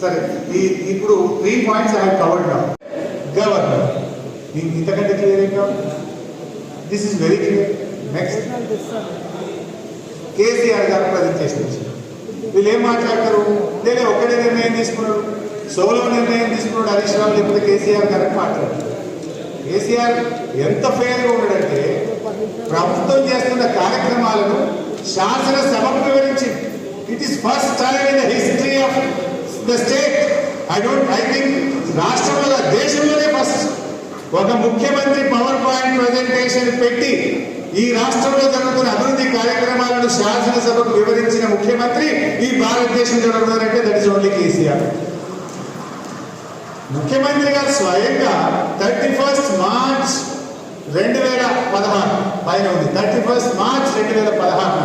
సరే ఈ ఇప్పుడు త్రీ పాయింట్స్ ఐ కవర్డ్ నా గవర్నర్ ఇంతకంటే క్లియర్ ఏం కావాలి? This is very clear next KCR గారు ప్రజెంటేషన్ ఇచ్చారు వీళ్ళు ఏం మాట్లాడతారు? లేదా ఒక్కడే నిర్ణయం తీసుకున్నాడు సోలో నిర్ణయం తీసుకున్నాడు హరీష్ రావు లేకపోతే కేసీఆర్ గారు మాట్లాడతారు. కేసీఆర్ ఎంత ఫెయిల్గా ఉన్నాడంటే ప్రభుత్వం చేస్తున్న కార్యక్రమాలను శాసనసభకు వివరించింది. It is first time in the history of the state I don't I think రాష్ట్రంలో దేశంలోనే ఫస్ట్ ఒక ముఖ్యమంత్రి పవర్ పాయింట్ ప్రజెంటేషన్ పెట్టి ఈ రాష్ట్రంలో జరుగుతున్న అభివృద్ధి కార్యక్రమాలను శాసనసభకు వివరించిన ముఖ్యమంత్రి ఈ భారతదేశం జరుగుతున్నారంటే దట్ ఇస్ ఓన్లీ కేసీఆర్. ముఖ్యమంత్రి గారు స్వయంగా థర్టీ ఫస్ట్ మార్చ్ రెండు వేల పదహారు పైన ఉంది. థర్టీ ఫస్ట్ మార్చ్ రెండు వేల పదహారు.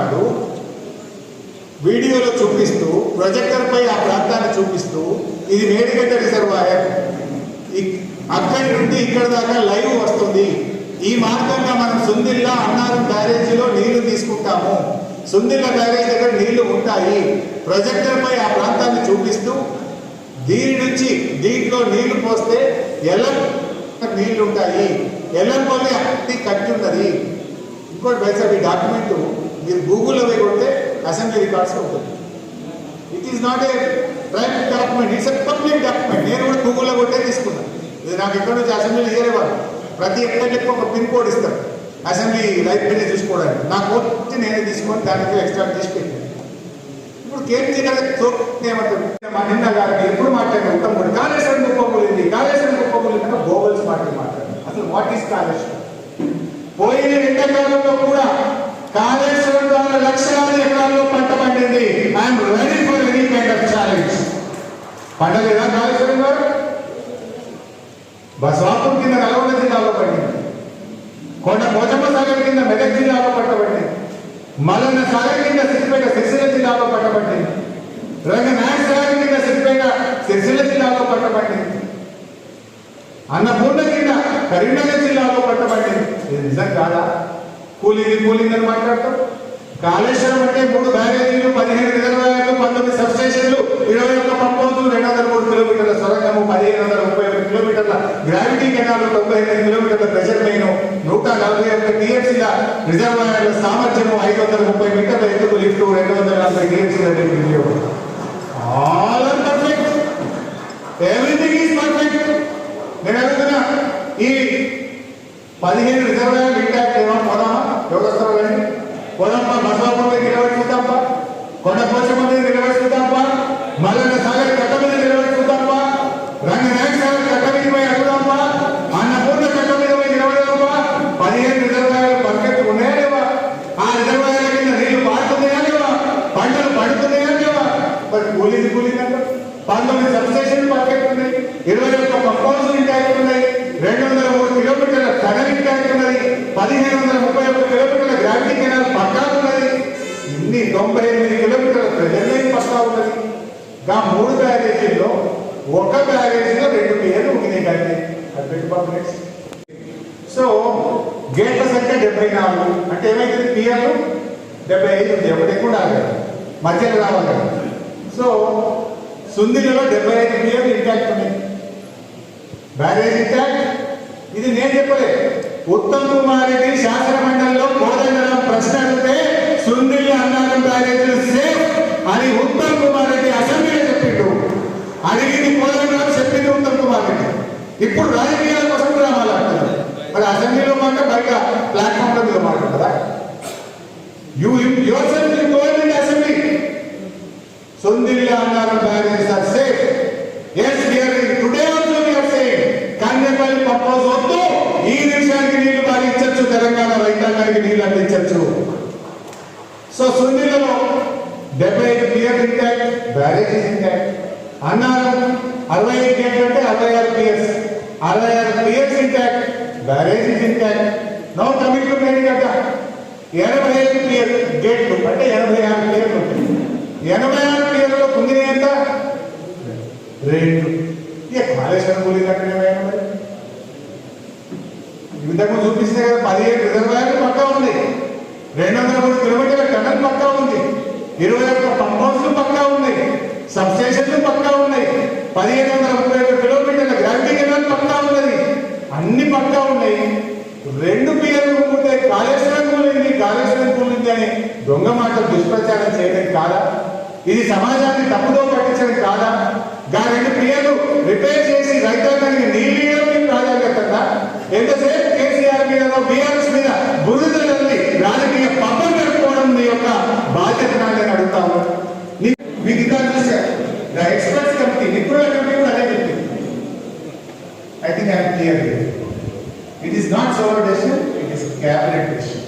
వీడియోలో చూపిస్తూ ప్రొజెక్టర్పై ఆ ప్రాంతాన్ని చూపిస్తూ ఇది మేడిగడ్డ రిజర్వాయర్. అక్కడి నుండి ఇక్కడ దాకా లైవ్ వస్తుంది. ఈ మార్గంగా మనం సుందిల్లా అన్నారం బ్యారేజీలో నీళ్ళు తీసుకుంటాము. సుందిల్ల బ్యారేజ్ దగ్గర నీళ్ళు ఉంటాయి. ప్రొజెక్టర్పై ఆ ప్రాంతాన్ని చూపిస్తూ దీని నుంచి దీంట్లో నీళ్ళు పోస్తే ఎల్లం నీళ్ళు ఉంటాయి ఎల్లంపల్లి అట్టి కట్టి ఉన్నది? ఇంకోటి వైఎస్ఆర్ ఈ డాక్యుమెంట్ మీరు గూగుల్లో పోయి కొడితే అసెంబ్లీ రికార్డ్స్ ఉంటుంది. It is not a private document it's a public document నేను కూడా గూగుల్లో కొట్టే తీసుకున్నాను ఇది నాకు ఎక్కడి నుంచి అసెంబ్లీ ఇయరే ప్రతి ఎక్కడికి ఒక పిన్ కోడ్ ఇస్తారు. అసెంబ్లీ లైబ్రరీ చూసుకోవడానికి. నా కోర్టు నేనే తీసుకొని దానికి ఎక్స్ట్రా చేసి పెట్టాను. ఇప్పుడు కేంద్ర ఏమంటారు? మా నిన్న గారిని ఎప్పుడు మాట్లాడిన ఉత్తమ్ కూడా కాళేశ్వరం గొప్పగలింది కాళేశ్వరం గొప్ప కూలింది గోగల్స్ మాటలు మాట్లాడారు అసలు వాట్ ఈస్ కాళేశ్వరం? పోయిన ఎండాకాలంలో కూడా కాళేశ్వరం ద్వారా లక్షలాది ఎకరాల్లో పంట పండింది. I'm ready for any kind of challenge పండలేదా Kaleshwaram గారు? బస్వాపూర్ కింద నల్గొండ జిల్లాలో పండింది. కొండ పోచమ్మ సాగర్ కింద మెదక్ జిల్లాలో పట్టబడింది మల్లన్న సాగర్ కింద సిద్దిపేట సిరిసిల్ల జిల్లాలో పట్టబడింది రంగ నాయక్ సాగర్ కింద సిద్దిపేట సిరిసిల్ల జిల్లాలో పట్టబడింది అన్నపూర్ణ కింద కరీంనగర్ జిల్లాలో పట్టబడింది ఇది నిజం కాదా? కూలింగ్ కూలింగ్ మాట్లాడతాం. కాళేశ్వరం అంటే మూడు బ్యారేజీలు పదిహేను రిజర్వాయర్లు పంతొమ్మిది సబ్స్టేషన్లు ఇరవై ఒక్క పంప్ హౌస్లు రెండు వందల మూడు కిలోమీటర్ల సొరంగము పదిహేను వందల ముప్పై ఒక్క కిలోమీటర్ల గ్రావిటీ కెనాలు తొంభై ఎనిమిది కిలోమీటర్ల ప్రెషర్ మెయిన్ నూట నలభై ఒక్క టీఎంసీల రిజర్వాయర్ల సామర్థ్యము ఐదు వందల ముప్పై మీటర్ల ఎత్తుకు లిఫ్ట్ రెండు వందల నలభై టీఎంసీల వినియోగం all are perfect everything is perfect నేను అడుగుతున్నా ఈ పదిహేను రిజర్వాయర్లు ఇంటాక్ట్ ఏమో పోదామా ఎవరు వస్తారు రండి పోదామా మీద నిలబెట్టుకుందాంపా కొండ పోచమ్మ మీద నిలబెట్టుకుందాంపా మల్లన్న సాగర్ కట్ట మీద నిలబెట్టుకుందాంపా రంగనాయక సాగర్ కట్ట మీద పోయి అడుగుదాంపా అన్నపూర్ణ కట్ట మీద పోయి నిలబడదాంపా పదిహేను రిజర్వాయర్లు పర్ఫెక్ట్ ఉన్నాయా లేవా? ఆ రిజర్వాయర్ల కింద నీళ్ళు పారుతున్నాయా లేవా? పంటలు పండుతున్నాయా లేవా? మరి కూలింది కూలింది అంటారు పంతొమ్మిది సబ్స్టేషన్ పర్ఫెక్ట్ ఉన్నాయి ఇరవై ఒక్క పంపౌన్స్ ఇంటాక్ట్ ఉన్నాయి. రెండు వందల మూడు కిలోమీటర్ల టనల్ ఇంటాక్ట్ ఉన్నది పదిహేను వందల ముప్పై ఒక్క గాంధీ కెనాల్ పక్కా ఉన్నది ఇన్ని తొంభై ఎనిమిది కిలోమీటర్ల ప్రెజర్ పక్కా ఉన్నది. గా మూడు బ్యారేజీల్లో ఒక బ్యారేజీలో రెండు పేర్లు ఉన్నాయి కానీ అది పెట్టుకోవాలి సో గేట్ల సంఖ్య డెబ్బై నాలుగు. అంటే ఏమైతుంది పియర్లు డెబ్బై ఐదు ఉంది. ఒకటి కూడా మధ్యలో రావాలి. కదా సో సుందిలో డెబ్బై ఐదు పియర్లు ఇంటాక్ట్ ఉన్నాయి. బ్యారేజ్ ఇంటాక్ట్ ఇది నేను చెప్పలేదు. ఉత్తమ్ కుమార్ రెడ్డి శాసన మండలిలో కోదండరాం ప్రశ్న అడిగితే సుందిల్ అన్నారం బ్యారేజ్ సేఫ్ అని ఉత్తమ్ కుమార్ రెడ్డి అసెంబ్లీలో చెప్పిండు. అడిగింది కోదండరాం చెప్పింది ఉత్తమ్ కుమార్ రెడ్డి. ఇప్పుడు రాజకీయాలకు కోసం డ్రామాలు మరి అసెంబ్లీలో మాట బయట ప్లాట్ఫామ్ మీద మాట్లాడదా you yourself you assembly. Sundilla Annaram barrage రైతాంగానికి నీళ్ళు అందించవచ్చు సో సుందిలలో డెబ్బై ఐదు క్లియర్ ఇంటాక్ట్ బ్యారేజెస్ ఇంటాక్ట్. అన్నారు అరవై ఐదు గేట్ అంటే అరవై ఆరు పిఎస్ అరవై ఆరు PS intact barrages intact. No commitment to కదా. ఎనభై ఐదు క్లియర్ గేట్లు అంటే ఎనభై ఆరు క్లియర్లు ఉంటాయి ఎనభై ఆరు క్లియర్లో పొందిన ఎంత రెండు. ఇక కాళేశ్వరం కూలి కట్టడమేనా ఏమైనా ఇంతకు చూపిస్తే పదిహేడు రిజర్వాయర్లు పక్కా ఉంది. రెండు వందల మూడు కిలోమీటర్ల టనల్ పక్కా ఉంది. ఇరవై ఒక్క పంప్ హౌస్లు పక్కా ఉన్నాయి సబ్ స్టేషన్లు పక్కా ఉన్నాయి. పదిహేను వందల ముప్పై ఐదు కిలోమీటర్ల గ్రావిటీ కెనాల్ పక్కా ఉన్నది. అన్ని పక్కా ఉన్నాయి. రెండు పిల్లలు ఉంటే కాళేశ్వరం కూలింది కాళేశ్వరం కూలింది అని దొంగ మాటలు దుష్ప్రచారం చేయడం కాదా? ఇది సమాజాన్ని తప్పుదో పట్టించడం కాదా? రెండు పిల్లలు రిపేర్ చేసి రైతాంగానికి నీళ్ళు ఇవ్వడం ప్రాధాన్యత ఎంతసేపు కేసీఆర్ మీద బీఆర్ఎస్ మీద బురద తల్లి రాజకీయ పబ్బం పెట్టుకోవడం మీ యొక్క బాధ్యత నేను అడుగుతాము మీకు ద ఎక్స్పర్ట్స్ కమిటీ నిపుణుల కమిటీ కూడా అదే చెప్పింది. I think I'm clear it is not sour decision it is cabinet decision